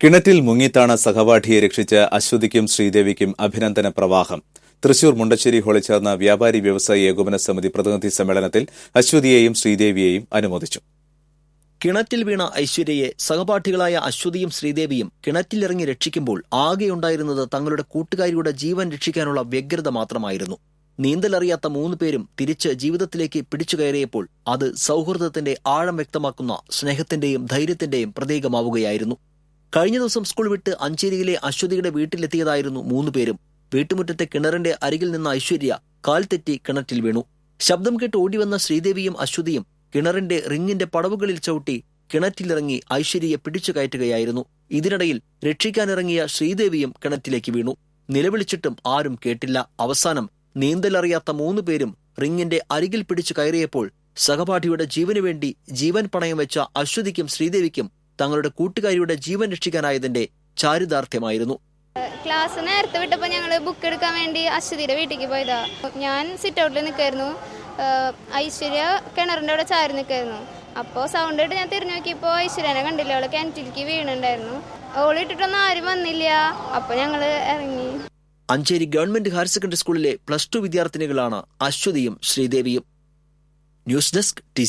കിണറ്റിൽ മുങ്ങിത്താണ സഹപാഠിയെ രക്ഷിച്ച അശ്വതിക്കും ശ്രീദേവിക്കും അഭിനന്ദന പ്രവാഹം. തൃശൂർ മുണ്ടശ്ശേരി ഹാളിൽ ചേർന്ന വ്യാപാരി വ്യവസായി ഏകോപന സമിതി പ്രതിനിധി സമ്മേളനത്തിൽ അശ്വതിയെയും ശ്രീദേവിയെയും അനുമോദിച്ചു. കിണറ്റിൽ വീണ ഐശ്വര്യയെ സഹപാഠികളായ അശ്വതിയും ശ്രീദേവിയും കിണറ്റിലിറങ്ങി രക്ഷിക്കുമ്പോൾ ആകെയുണ്ടായിരുന്നത് തങ്ങളുടെ കൂട്ടുകാരിയുടെ ജീവൻ രക്ഷിക്കാനുള്ള വ്യഗ്രത മാത്രമായിരുന്നു. നീന്തലറിയാത്ത മൂന്ന് പേരും തിരിച്ച് ജീവിതത്തിലേക്ക് പിടിച്ചു കയറിയപ്പോൾ അത് സൗഹൃദത്തിന്റെ ആഴം വ്യക്തമാക്കുന്ന സ്നേഹത്തിന്റെയും ധൈര്യത്തിന്റെയും പ്രതീകമാവുകയായിരുന്നു. കഴിഞ്ഞ ദിവസം സ്കൂൾ വിട്ട് അഞ്ചേരിയിലെ അശ്വതിയുടെ വീട്ടിലെത്തിയതായിരുന്നു മൂന്ന് പേരും. വീട്ടുമുറ്റത്തെ കിണറിന്റെ അരികിൽ നിന്ന ഐശ്വര്യ കാൽ തെറ്റി കിണറ്റിൽ വീണു. ശബ്ദം കേട്ട് ഓടിവന്ന ശ്രീദേവിയും അശ്വതിയും കിണറിന്റെ റിങ്ങിന്റെ പടവുകളിൽ ചവിട്ടി കിണറ്റിലിറങ്ങി ഐശ്വര്യയെ പിടിച്ചു കയറ്റുകയായിരുന്നു. ഇതിനിടയിൽ രക്ഷിക്കാനിറങ്ങിയ ശ്രീദേവിയും കിണറ്റിലേക്ക് വീണു. നിലവിളിച്ചിട്ടും ആരും കേട്ടില്ല. അവസാനം നീന്തലറിയാത്ത മൂന്ന് പേരും റിങ്ങിന്റെ അരികിൽ പിടിച്ചു കയറിയപ്പോൾ സഹപാഠിയുടെ ജീവനു വേണ്ടി ജീവൻ പണയം വെച്ച അശ്വതിക്കും ശ്രീദേവിക്കും തങ്ങളുടെ കൂട്ടുകാരിയുടെ ജീവൻ രക്ഷിക്കാനായതിന്റെ ചാരിതാർത്ഥ്യമായിരുന്നു. ക്ലാസ് നേരത്തെ വിട്ടപ്പോൾ ഞങ്ങൾ ബുക്ക് എടുക്കാൻ വേണ്ടി അശ്വതിയുടെ വീട്ടിലേക്ക് പോയതാ. ഞാൻ സിറ്റ് ഔട്ടിൽ നിൽക്കായിരുന്നു ഐശ്വര്യ കിണറിന്റെ അവിടെ ചാരി നിൽക്കായിരുന്നു അപ്പോൾ സൗണ്ട് ഇട്ട് ഞാൻ തിരിഞ്ഞു നോക്കിയപ്പോൾ ഐശ്വര്യനെ കണ്ടില്ല. അവളെ കിണറ്റിലേക്ക് വീണുണ്ടായിരുന്നു. ഓളിട്ടിട്ടൊന്നും ആരും വന്നില്ല. അപ്പോൾ ഞങ്ങൾ ഇറങ്ങി. അഞ്ചേരി ഗവൺമെന്റ് ഹയർ സെക്കൻഡറി സ്കൂളിലെ പ്ലസ് ടു വിദ്യാർത്ഥിനികളാണ് അശ്വതിയും ശ്രീദേവിയും. News desk T